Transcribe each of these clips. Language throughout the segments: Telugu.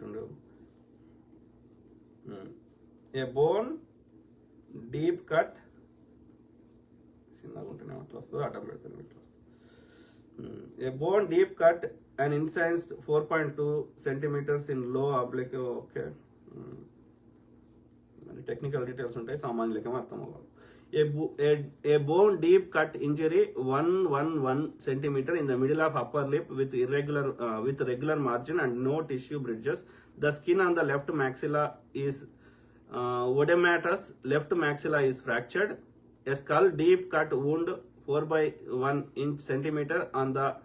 ఏమంటుండు ఏ బోన్ డీప్ కట్ చిన్నగా ఉంటేనే అట్లా వస్తుంది అడ్డం పెడుతుంది ఇట్లా వస్తుంది. A bone deep cut and incised four point two centimetres ఇన్లో oblique okay. Technical details ఉంటాయి సామాన్యులకేమో అర్థం అవ్వాలి a, a, a bone deep cut injury 111 centimeter in the middle of upper lip with irregular uh, with regular margin and no tissue bridges. The skin on the left maxilla is uh, odematous left maxilla is fractured. A skull deep cut wound 4 by 1 inch centimeter on the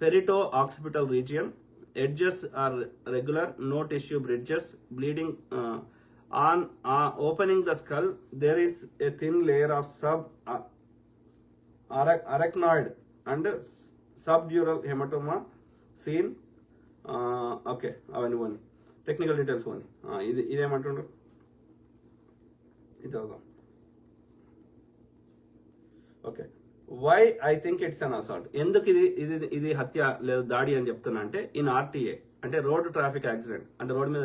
perito-occipital region. Edges are regular no tissue bridges. Bleeding uh, on uh, opening the skull there is a thin layer of sub uh, and arachnoid and hematoma subdural hematoma seen. Uh, okay అవన్నీ పోనీ. టెక్నికల్ డీటెయిల్స్ పోనీ. Uh, ఇది ఇదేమంటుండ్రు ఇది చదువుదాం. Okay why I think it's an assault ఎందుకు ఇది ఇది ఇది హత్య లేదా దాడి అని చెప్తున్నా అంటే ఇన్ ఆర్టీఏ అంటే రోడ్ ట్రాఫిక్ యాక్సిడెంట్. అంటే రోడ్ మీద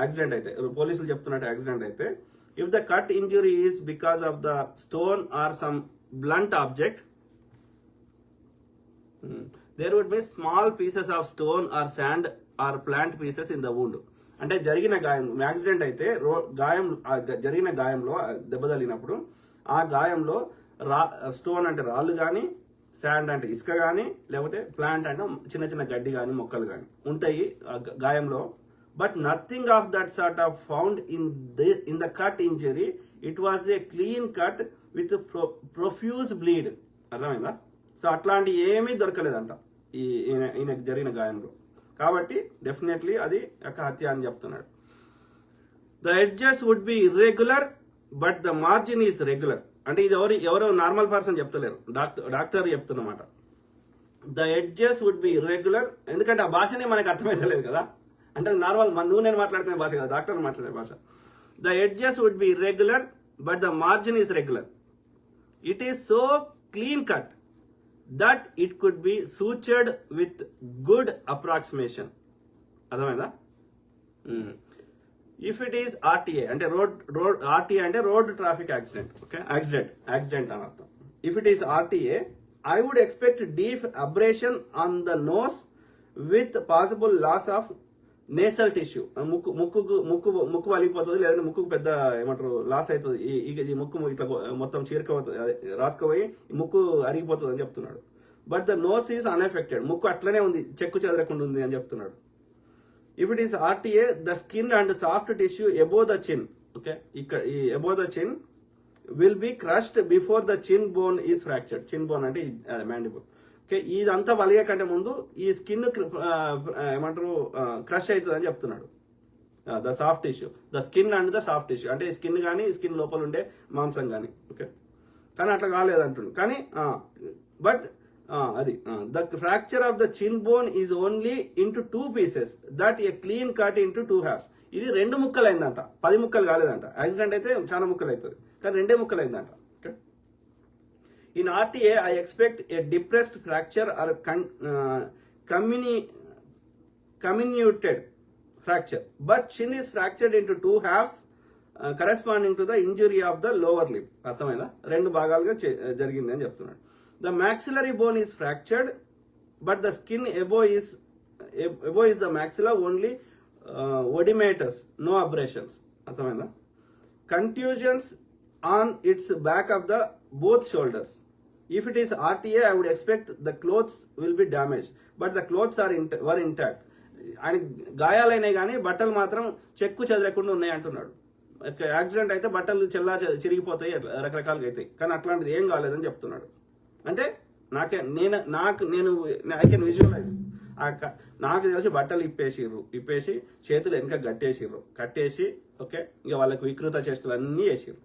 యాక్సిడెంట్ అయితే పోలీసులు చెప్తున్నట్టు యాక్సిడెంట్ అయితే if the cut injury is because of the stone or some blunt object there would be small pieces of stone or sand or plant pieces in the wound అంటే జరిగిన గాయం యాక్సిడెంట్ అయితే రో గాయం జరిగిన గాయంలో దెబ్బ తగిలినప్పుడు ఆ గాయంలో రా స్టోన్ అంటే రాళ్ళు కానీ శాండ్ అంటే ఇసుక కానీ లేకపోతే ప్లాంట్ అంటే చిన్న చిన్న గడ్డి కానీ మొక్కలు కానీ ఉంటాయి గాయంలో. But nothing of that sort of found in the in the cut injury it was a clean cut with profuse bleed. అర్థమైందా? సో అట్లాంటి ఏమీ దొరకలేదంట ఈ ఈయన జరిగిన గాయంలో. కాబట్టి డెఫినెట్లీ అది ఒక హత్య అని చెప్తున్నాడు. The edges would be irregular but the margin is regular. అంటే ఇది ఎవరు ఎవరో నార్మల్ పర్సన్ చెప్తలేరు. Doctor doctor చెప్తున్నమాట. The edges would be irregular ఎందుకంటే ఆ భాషనే మనకు అర్థమైతలేదు కదా. అంటే నార్మల్ మన నువ్వు నేను మాట్లాడుకునే భాష కదా డాక్టర్ మాట్లాడే భాష. The edges would be irregular but the margin is regular it is so clean cut that it could be sutured with good approximation అర్థమైందా? ఇఫ్ ఇట్ ఈస్ ఆర్టీఏ అంటే రోడ్ రోడ్ ఆర్టీఏ అంటే road traffic accident okay? Accident accident అని అర్థం. If it is RTA I would expect deep abrasion on the nose with possible loss of nasal tissue ముక్కు ముక్కుకు ముక్కు ముక్కు వలిగిపోతుంది లేదంటే ముక్కుకు పెద్ద ఏమంటారు లాస్ అవుతుంది. ఈ ఈ- ముక్కు ఇట్లా మొత్తం చీరకపోతుంది అదే రాసుకుపోయి ముక్కు అరిగిపోతుంది అని చెప్తున్నాడు. But the nose is unaffected ముక్కు అట్లనే ఉంది చెక్కు చెదరకుండా ఉంది అని చెప్తున్నాడు. If it is RTA the skin and soft tissue above the chin okay ఇక్కడ ఈ above the chin will be crushed before the chin bone is fractured chin bone అంటే మ్యాండిబుల్ ఓకే ఇదంతా వలిగే కంటే ముందు ఈ స్కిన్ ఏమంటారు క్రష్ అవుతుంది అని చెప్తున్నాడు. The soft tissue the skin and the soft tissue అంటే స్కిన్ కానీ స్కిన్ లోపల ఉండే మాంసం కానీ ఓకే కానీ అట్లా కాలేదంటుండు. కానీ బట్ అది. The fracture of the chin bone is only into two pieces that a clean cut into two halves ఇది రెండు ముక్కలు అయిందంట పది ముక్కలు కాలేదంట. యాక్సిడెంట్ అయితే చాలా ముక్కలు అవుతుంది కానీ రెండే ముక్కలు అయిందంట in RTA I expect a depressed fracture or comminuted comminuted fracture but chin is fractured into two halves corresponding to the injury of the lower lip అర్థమైందా? రెండు భాగాలుగా జరిగింది అని చెప్తున్నాడు. The maxillary bone is fractured but the skin above is above is the maxilla only uh, odimatous no abrasions అర్థమైందా contusions on its back of the both shoulders if it is rta i would expect the clothes will be damaged but the clothes are in, were intact ఆయన గాయాలైనాయి కానీ బట్టలు మాత్రం చెక్కు చెదరకుండా ఉన్నాయి అంటున్నాడు యాక్సిడెంట్ అయితే బట్టలు చెల్లా చిరిగిపోతాయి రకరకాలుగా అవుతాయి కానీ అట్లాంటిది ఏం కాలేదని చెప్తున్నాడు అంటే నాకే నేను నాకు నేను ఐ కెన్ విజువలైజ్ నాకు తెలిసి బట్టలు ఇప్పేసిర్రు. ఇప్పేసి చేతులు వెనక కట్టేసిర్రు. కట్టేసి ఓకే ఇక వాళ్ళకి వికృత చేష్టలు అన్నీ వేసిర్రు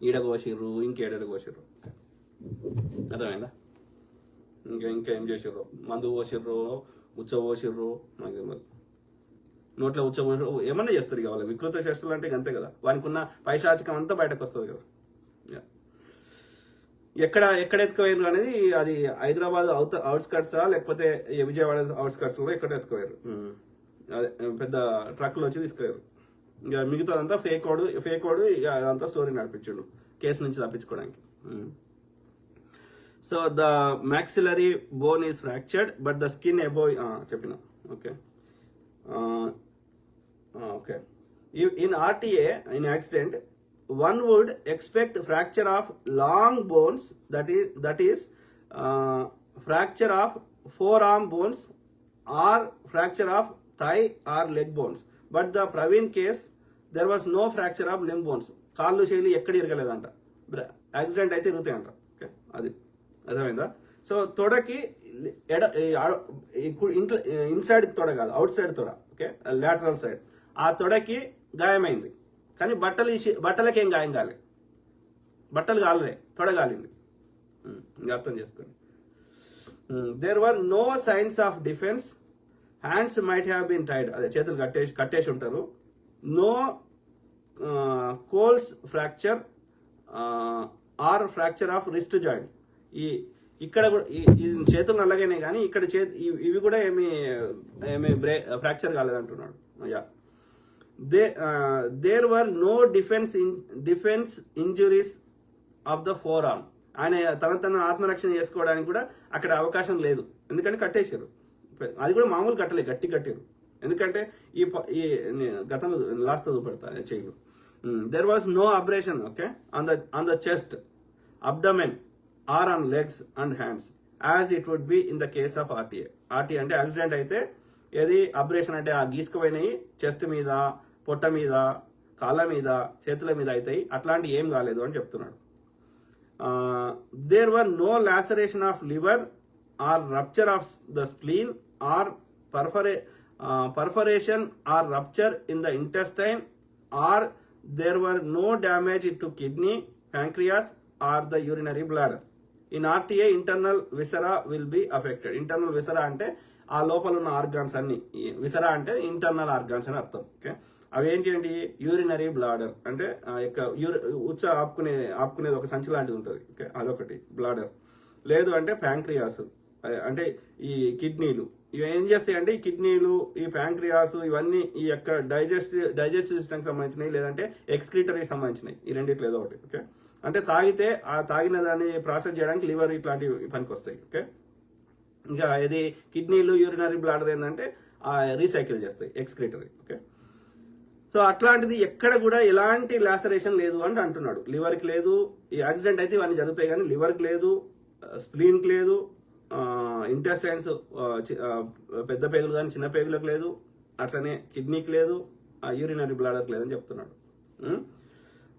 ఈడ కోసిర్రు ఇంకేడ కోసిర్రు. అర్థమైందా? ఇంకా ఇంకా ఏం చేసిర్రు? మందు పోసిర్రు ఉచ్చ పోసిర్రు నాకు తెలియదు నోట్లో ఉచ్చ పోసిర్రు ఏమన్నా చేస్తారు ఇక వాళ్ళు. వికృత చేష్టలు అంటే అంతే కదా. వానికి ఉన్న పైశాచికం అంతా బయటకు వస్తుంది కదా. ఎక్కడ ఎక్కడ ఎత్తుకోయారు అనేది అది హైదరాబాద్ అవుట్ అవుట్స్కట్సా లేకపోతే విజయవాడ అవుట్స్కట్స్ కూడా ఎక్కడ ఎత్తుకోయారు అదే పెద్ద ట్రక్లో వచ్చి తీసుకెళ్ళారు ఇక మిగతాదంతా ఫేక్ వాడు ఫేక్ వాడు ఇక అదంతా స్టోరీ నడిపించాడు. కేసు నుంచి తప్పించుకోవడానికి so the maxillary bone is fractured but the skin above చెప్పిన. Okay. Okay. In RTA in accident one would expect fracture of long bones that is that is fracture of forearm bones or fracture of thigh or leg bones but the Praveen case there was no fracture of limb bones కాళ్ళు శైలి ఎక్కడ ఇరగలేదంట. యాక్సిడెంట్ అయితే ఇరుగుతాయంట. ఓకే అది అర్థమైందా? సో తొడకి ఎడ ఇంట్లో ఇన్సైడ్ తొడ కాదు అవుట్ సైడ్ తొడ ఓకే లాటరల్ సైడ్ ఆ తొడకి గాయమైంది. కానీ బట్టలు ఇసి- బట్టలకేం ఏం గాయం కాలే. బట్టలు కాలే తొడగాలింది అర్థం చేసుకోండి. There were no signs of defence hands might have been tied అదే చేతులు కట్టేసి కట్టేసి ఉంటారు. No Colles fracture or fracture of wrist joint ఈ ఇక్కడ కూడా ఈ చేతులు నల్లగానే కానీ ఇక్కడ చేతి ఇవి- ఇవి కూడా ఏమి ఏమి బ్రే fracture కాలేదంటున్నాడు. Yeah they there were no defence in defence injuries of the forearm ఆయన తన తన ఆత్మరక్షణ చేసుకోవడానికి కూడా అక్కడ అవకాశం లేదు. ఎందుకంటే కట్టేశారు. అది కూడా మామూలు కట్టలేదు గట్టి కట్టారు. ఎందుకంటే ఈ ఈ గతంలో లాస్ట్ చూపెడతా చేయలు there was no abrasion okay on the on the chest abdomen or on legs and hands as it would be in the case of RTA RTA అంటే యాక్సిడెంట్ అయితే ఏది అబ్రేషన్ అంటే ఆ గీసుకుపోయినాయి చెస్ట్ మీద పొట్ట మీద కాళ్ళ మీద చేతుల మీద అవుతాయి అట్లాంటి ఏం కాలేదు అని చెప్తున్నాడు. There were no laceration of liver or rupture of the spleen or perfora perforation or rupture in the intestine or there were no damage to kidney pancreas or the urinary bladder in RTA internal viscera will be affected internal viscera అంటే ఆ లోపల ఉన్న ఆర్గాన్స్ అన్ని. విసరా అంటే ఇంటర్నల్ ఆర్గాన్స్ అని అర్థం. ఓకే అవి ఏంటి అండి యూరినరీ బ్లాడర్ అంటే ఆ యొక్క యూరి ఉచ్చ ఆపుకునే ఆపుకునేది ఒక సంచి లాంటిది ఉంటుంది. ఓకే? అదొకటి బ్లాడర్ లేదు అంటే ప్యాంక్రియాస్ అంటే ఈ కిడ్నీలు ఇవి ఏం చేస్తాయి అంటే ఈ కిడ్నీలు ఈ ప్యాంక్రియాస్ ఇవన్నీ ఈ యొక్క డైజెస్ట్ డైజెస్టివ్ సిస్టమ్కి సంబంధించినవి లేదంటే ఎక్స్క్రీటరీకి సంబంధించినవి. ఈ రెండిట్లో ఏదో ఒకటి. ఓకే? అంటే తాగితే ఆ తాగిన దాన్ని ప్రాసెస్ చేయడానికి లివర్ ఇట్లాంటివి పనికి వస్తాయి ఓకే? ఇంకా ఇది కిడ్నీలు యూరినరీ బ్లాడర్ ఏంటంటే రీసైకిల్ చేస్తాయి ఎక్స్క్రీటరీ ఓకే? సో అట్లాంటిది ఎక్కడ కూడా ఎలాంటి లాసరేషన్ లేదు అని అంటున్నాడు. లివర్కి లేదు ఈ యాక్సిడెంట్ అయితే ఇవన్నీ జరుగుతాయి కానీ లివర్కి లేదు స్ప్లీన్కి లేదు ఇంటెస్టైన్స్ పెద్ద పేగులు కానీ చిన్న పేగులకు లేదు అట్లనే కిడ్నీకి లేదు యూరినరీ బ్లాడర్కి లేదని చెప్తున్నాడు.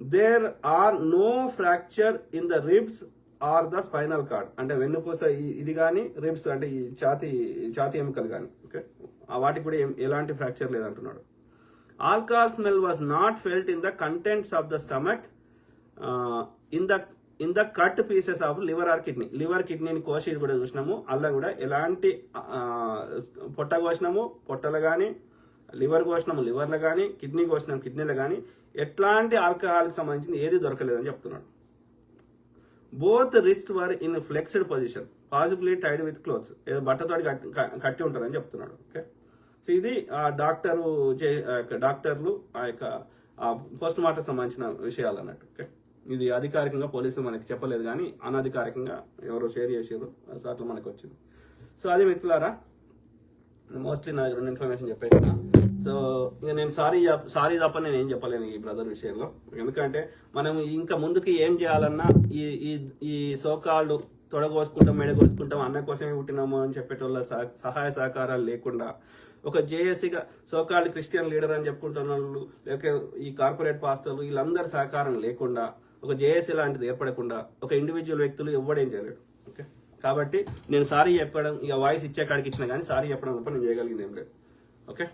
There are no fracture in the ribs or the spinal cord అంటే వెన్నుపూస ఇది కానీ రిబ్స్ అంటే ఈ ఛాతి ఛాతి ఎముకలు కానీ ఓకే? వాటికి కూడా ఏం- ఎలాంటి fracture లేదంటున్నాడు. Alcohol smell was not felt in the contents of the stomach in the in the cut pieces of liver or kidney liver కిడ్నీని కోసి కూడా చూసినాము. అలా కూడా ఎలాంటి పొట్ట కోసినాము పొట్టలు కానీ లివర్ కోసినాము లివర్లో కానీ కిడ్నీ కోసినాము కిడ్నీలో కానీ ఎట్లాంటి ఆల్కహాల్కి సంబంధించింది ఏది దొరకలేదని చెప్తున్నాడు. Both wrist were in flexed position possibly tied with clothes ఏదో బట్టతోటి కట్టి కట్టి ఉంటారని చెప్తున్నాడు. ఓకే సో ఇది ఆ డాక్టరు చే- ఆ యొక్క డాక్టర్లు ఆ యొక్క పోస్ట్ మార్టం సంబంధించిన విషయాలు అన్నట్టు ఓకే? ఇది అధికారికంగా పోలీసులు మనకి చెప్పలేదు కానీ అనధికారికంగా ఎవరో షేర్ చేసారు సో అట్లా మనకు వచ్చింది. సో అది మిత్రులారా మోస్ట్లీ నా దగ్గర ఉన్న ఇన్ఫర్మేషన్ చెప్పేసిన. సో ఇక నేను సారీ సారీ తప్ప నేను ఏం చెప్పలేను ఈ బ్రదర్ విషయంలో. ఎందుకంటే మనం ఇంకా ముందుకు ఏం చేయాలన్నా ఈ ఈ ఈ సోకాళ్ళు తొడగోసుకుంటాం మెడగోసుకుంటాం అన్న కోసమే పుట్టినాము అని చెప్పేటోళ్ళ సహ- సహాయ సహకారాలు లేకుండా ఒక జేఏసీగా సోకాల్డ్ క్రిస్టియన్ లీడర్ అని చెప్పుకుంటున్న వాళ్ళు లేక ఈ కార్పొరేట్ పాస్టర్లు వీళ్ళందరి సహకారం లేకుండా ఒక జేఏసీ లాంటిది ఏర్పడకుండా ఒక ఇండివిజువల్ వ్యక్తులు ఇవ్వడం చేయలేడు. ఓకే? కాబట్టి నేను సారీ చెప్పడం ఇక వాయిస్ ఇచ్చే కాడికి ఇచ్చిన కానీ సారీ చెప్పడం తప్ప నేను చేయగలిగింది ఏం లేదు. ఓకే?